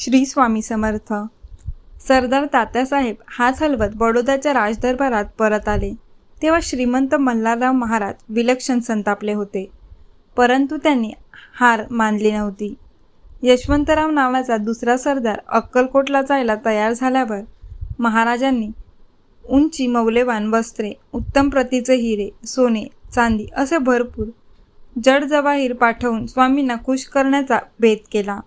श्री स्वामी समर्थ. सरदार तात्यासाहेब हात हलवत बडोद्याच्या राजदरबारात परत आले. तेव्हा श्रीमंत मल्हारराव महाराज विलक्षण संतापले होते. परंतु त्यांनी हार मानली नव्हती. यशवंतराव नावाचा दुसरा सरदार अक्कलकोटला जायला तयार झाल्यावर महाराजांनी उंची मौल्यवान वस्त्रे उत्तम प्रतीचे हिरे सोने चांदी असे भरपूर जड जवाहीर पाठवून स्वामींना खुश करण्याचा भेद केला.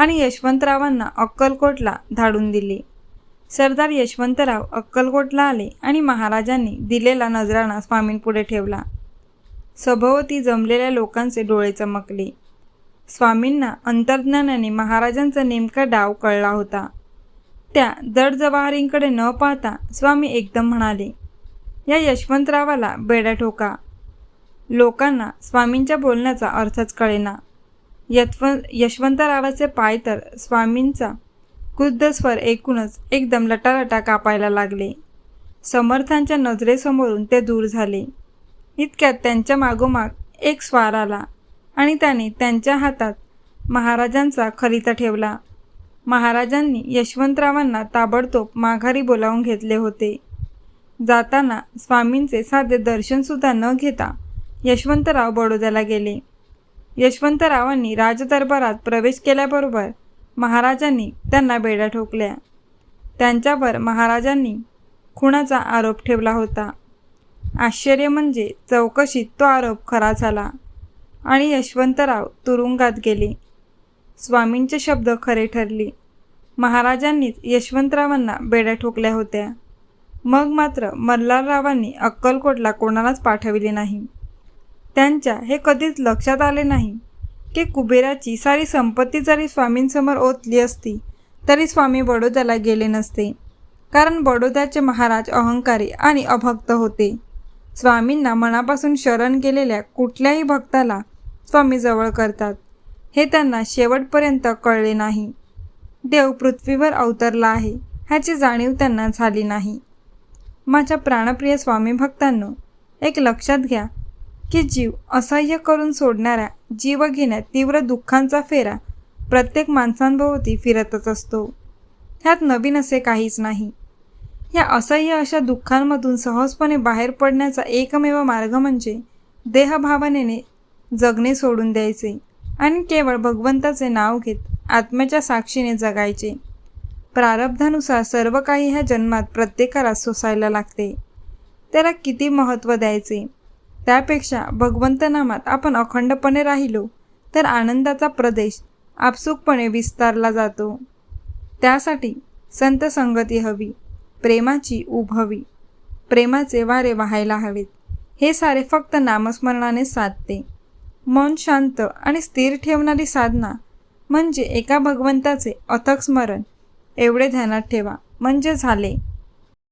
आणि यशवंतरावांना अक्कलकोटला धाडून दिले. सरदार यशवंतराव अक्कलकोटला आले आणि महाराजांनी दिलेला नजराणा स्वामींपुढे ठेवला. सभोवती जमलेल्या लोकांचे डोळे चमकले. स्वामींना अंतर्ज्ञानाने महाराजांचा नेमका डाव कळला होता. त्या जडजवाहरींकडे न पाहता स्वामी एकदम म्हणाले या यशवंतरावाला बेड्या ठोका. लोकांना स्वामींच्या बोलण्याचा अर्थच कळेना. यत्व यशवंतरावाचे पाय तर स्वामींचा क्रुद्धस्वर ऐकूनच एकदम लटालटा कापायला लागले. समर्थांच्या नजरेसमोरून ते दूर झाले. इतक्यात त्यांच्या मागोमाग एक स्वार आला आणि त्याने त्यांच्या हातात महाराजांचा खलिता ठेवला. महाराजांनी यशवंतरावांना ताबडतोब माघारी बोलावून घेतले होते. जाताना स्वामींचे साधे दर्शनसुद्धा न घेता यशवंतराव बडोद्याला गेले. यशवंतरावांनी राजदरबारात प्रवेश केल्याबरोबर महाराजांनी त्यांना बेड्या ठोकल्या. त्यांच्यावर महाराजांनी खुणाचा आरोप ठेवला होता. आश्चर्य म्हणजे चौकशीत तो आरोप खरा झाला आणि यशवंतराव तुरुंगात गेले. स्वामींचे शब्द खरे ठरले. महाराजांनीच यशवंतरावांना बेड्या ठोकल्या होत्या. मग मात्र मल्हाररावांनी अक्कलकोटला कोणालाच पाठविले नाही. त्यांच्या हे कधीच लक्षात आले नाही. की कुबेराची सारी संपत्ती जरी स्वामींसमोर ओतली असती तरी स्वामी बडोद्याला गेले नसते. कारण बडोद्याचे महाराज अहंकारी आणि अभक्त होते. स्वामींना मनापासून शरण गेलेल्या कुठल्याही भक्ताला स्वामी जवळ करतात. हे त्यांना शेवटपर्यंत कळले नाही. देव पृथ्वीवर अवतरला आहे ह्याची जाणीव त्यांना झाली नाही. माझ्या प्राणप्रिय स्वामी भक्तांनो एक लक्षात घ्या की जीव असह्य करून सोडणाऱ्या जीवघेण्यात तीव्र दुःखांचा फेरा प्रत्येक माणसांभोवती फिरतच असतो. ह्यात नवीन असे काहीच नाही. या असह्य अशा दुःखांमधून सहजपणे बाहेर पडण्याचा एकमेव मार्ग म्हणजे देहभावनेने जगणे सोडून द्यायचे आणि केवळ भगवंताचे नाव घेत आत्म्याच्या साक्षीने जगायचे. प्रारब्धानुसार सर्व काही ह्या जन्मात प्रत्येकाला सोसायला लागते. त्याला किती महत्त्व द्यायचे? त्यापेक्षा भगवंत नामात आपण अखंडपणे राहिलो तर आनंदाचा प्रदेश आपसुकपणे विस्तारला जातो. त्यासाठी संत संगती हवी प्रेमाची उभ हवी प्रेमाचे वारे वाहायला हवेत. हे सारे फक्त नामस्मरणाने साधते. मन शांत आणि स्थिर ठेवणारी साधना म्हणजे एका भगवंताचे अथक स्मरण. एवढे ध्यानात ठेवा. म्हणजे झाले.